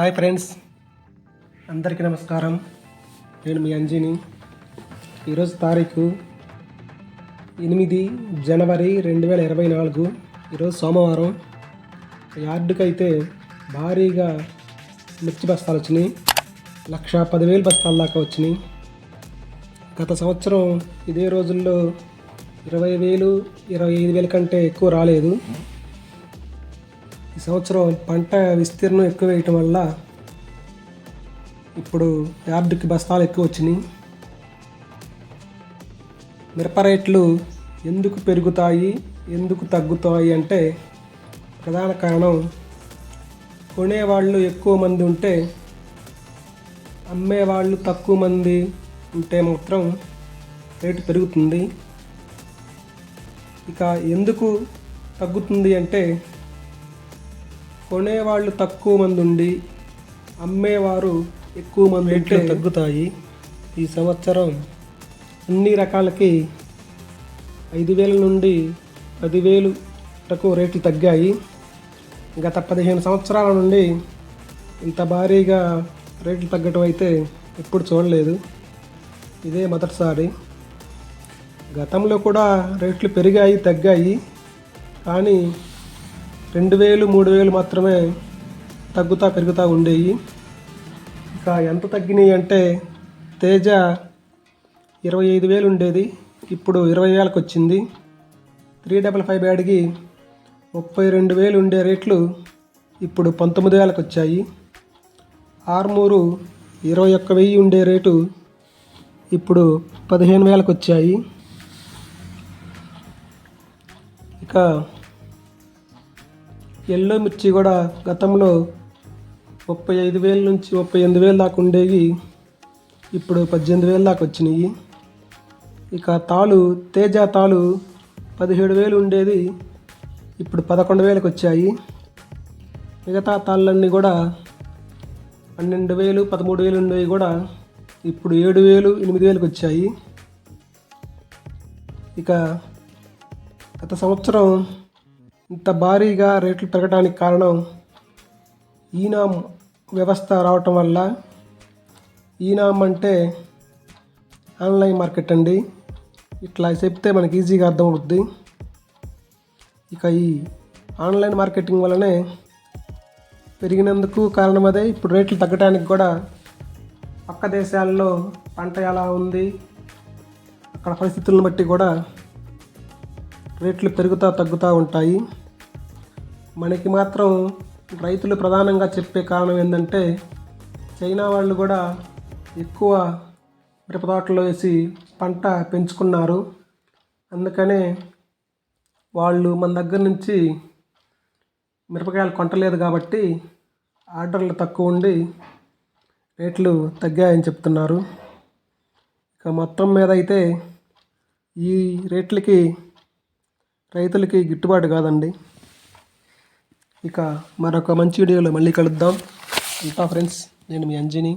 Hi friends. అందరికీ నమస్కారం. నేను మీ అంజిని. ఈరోజు తారీఖు ఎనిమిది జనవరి రెండు వేల ఇరవై నాలుగు ఈరోజు సోమవారం. యార్డుకి అయితే భారీగా మిర్చి బస్తాలు వచ్చినాయి. లక్ష పదివేలు బస్తాల దాకా వచ్చినాయి. గత సంవత్సరం ఇదే రోజుల్లో ఇరవై వేలు ఇరవై ఐదు వేల కంటే ఎక్కువ రాలేదు. ఈ సంవత్సరం పంట విస్తీర్ణం ఎక్కువ వేయటం వల్ల ఇప్పుడు యార్డుకి బస్తాలు ఎక్కువ వచ్చినాయి. మిరప రేట్లు ఎందుకు పెరుగుతాయి ఎందుకు తగ్గుతాయి అంటే ప్రధాన కారణం కొనేవాళ్ళు ఎక్కువ మంది ఉంటే అమ్మేవాళ్ళు తక్కువ మంది ఉంటే మాత్రం రేటు పెరుగుతుంది. ఇక ఎందుకు తగ్గుతుంది అంటే కొనేవాళ్ళు తక్కువ మంది ఉండి అమ్మేవారు ఎక్కువ మంది రేట్లు తగ్గుతాయి. ఈ సంవత్సరం అన్ని రకాలకి ఐదు వేల నుండి పదివేలు వరకు రేట్లు తగ్గాయి. గత పదిహేను సంవత్సరాల నుండి ఇంత భారీగా రేట్లు తగ్గటం అయితే ఎప్పుడు చూడలేదు. ఇదే మొదటిసారి. గతంలో కూడా రేట్లు పెరిగాయి తగ్గాయి. కానీ రెండు వేలు మూడు వేలు మాత్రమే తగ్గుతా పెరుగుతూ ఉండేవి ఇక ఎంత తగ్గినాయి అంటే తేజ ఇరవై ఐదు వేలు ఉండేది. ఇప్పుడు ఇరవై వేలకు వచ్చింది త్రీ డబల్ ఫైవ్ బ్యాడ్కి ముప్పై రెండు వేలు ఉండే రేట్లు ఇప్పుడు పంతొమ్మిది వేలకు వచ్చాయి ఆర్మూరు ఇరవై ఒక్క వెయ్యి ఉండే రేటు ఇప్పుడు పదిహేను వేలకు వచ్చాయి ఇక ఎల్లో మిర్చి కూడా గతంలో ముప్పై ఐదు వేల నుంచి ముప్పై ఎనిమిది వేలు దాకా ఉండేవి. ఇప్పుడు పద్దెనిమిది వేలు దాకా వచ్చినాయి. ఇక తాలు తేజ తాలు పదిహేడు వేలు ఉండేది. ఇప్పుడు పదకొండు వేలకు వచ్చాయి. మిగతా తాళ్ళన్నీ కూడా పన్నెండు వేలు పదమూడు వేలు ఉండేవి కూడా ఇప్పుడు ఏడు వేలు ఎనిమిది వేలకు వచ్చాయి. ఇక గత సంవత్సరం ఇంత భారీగా రేట్లు పెరగడానికి కారణం ఈనాం వ్యవస్థ రావటం వల్ల ఈనాం అంటే ఆన్లైన్ మార్కెట్ అండి. ఇట్లా చెప్తే మనకి ఈజీగా అర్థమవుద్ది. ఇక ఈ ఆన్లైన్ మార్కెటింగ్ వల్లనే పెరిగినందుకు కారణం అదే ఇప్పుడు రేట్లు తగ్గడానికి కూడా పక్క దేశాల్లో పంట ఎలా ఉంది అక్కడ పరిస్థితులను బట్టి కూడా రేట్లు పెరుగుతూ తగ్గుతూ ఉంటాయి. మనకి మాత్రం రైతులు ప్రధానంగా చెప్పే కారణం ఏంటంటే చైనా వాళ్ళు కూడా ఎక్కువ మిరప తోటలో వేసి పంట పెంచుకున్నారు. అందుకనే వాళ్ళు మన దగ్గర నుంచి మిరపకాయలు కొంటలేదు కాబట్టి ఆర్డర్లు తక్కువ ఉండి రేట్లు తగ్గాయని చెప్తున్నారు. ఇక మొత్తం మీద అయితే ఈ రేట్లకి రైతులకి గిట్టుబాటు కాదండి. ఇక మరొక మంచి వీడియోలో మళ్ళీ కలుద్దాం. అంతా ఫ్రెండ్స్ నేను మీ అంజనీ.